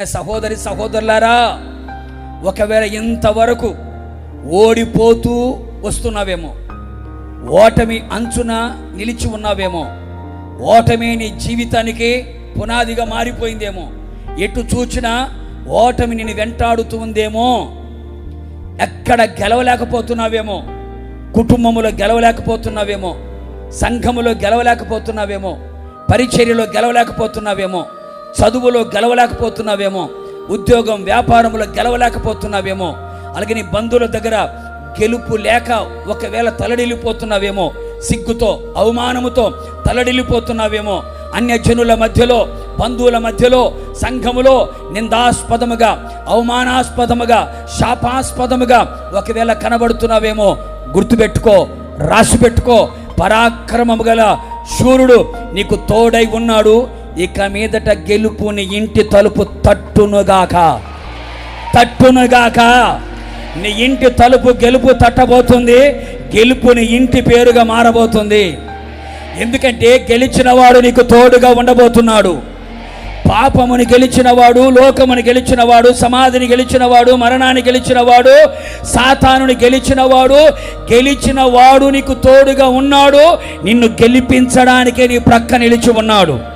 సహోదరి సహోదరులారా ఒకవేళ ఇంతవరకు ఓడిపోతూ వస్తున్నావేమో ఓటమి అంచున నిలిచి ఉన్నావేమో ఓటమి నీ జీవితానికి పునాదిగా మారిపోయిందేమో ఎటు చూచినా ఓటమి నిన్ను వెంటాడుతూ ఉందేమో ఎక్కడ గెలవలేకపోతున్నావేమో కుటుంబములో గెలవలేకపోతున్నావేమో సంఘములో గెలవలేకపోతున్నావేమో పరిచర్యలో గెలవలేకపోతున్నావేమో చదువులో గెలవలేకపోతున్నావేమో ఉద్యోగం వ్యాపారంలో గెలవలేకపోతున్నావేమో అలాగే నీ బంధువుల దగ్గర గెలుపు లేక ఒకవేళ తలడిల్లిపోతున్నావేమో సిగ్గుతో అవమానముతో తలడిల్లిపోతున్నావేమో అన్యజనుల మధ్యలో బంధువుల మధ్యలో సంఘములో నిందాస్పదముగా అవమానాస్పదముగా శాపాస్పదముగా ఒకవేళ కనబడుతున్నావేమో గుర్తుపెట్టుకో రాసిపెట్టుకో పరాక్రమము గల శూరుడు నీకు తోడై ఉన్నాడు. ఇక మీదట గెలుపుని ఇంటి తలుపు తట్టునుగాక. తట్టునుగాక. నీ ఇంటి తలుపు గెలుపు తట్టబోతుంది గెలుపుని ఇంటి పేరుగా మారబోతుంది. ఎందుకంటే గెలిచినవాడు నీకు తోడుగా ఉండబోతున్నాడు. పాపముని గెలిచినవాడు లోకముని గెలిచినవాడు సమాధిని గెలిచినవాడు మరణాన్ని గెలిచినవాడు సాతానుని గెలిచినవాడు గెలిచినవాడు నీకు తోడుగా ఉన్నాడు నిన్ను గెలిపించడానికే నీ ప్రక్క నిలిచి ఉన్నాడు.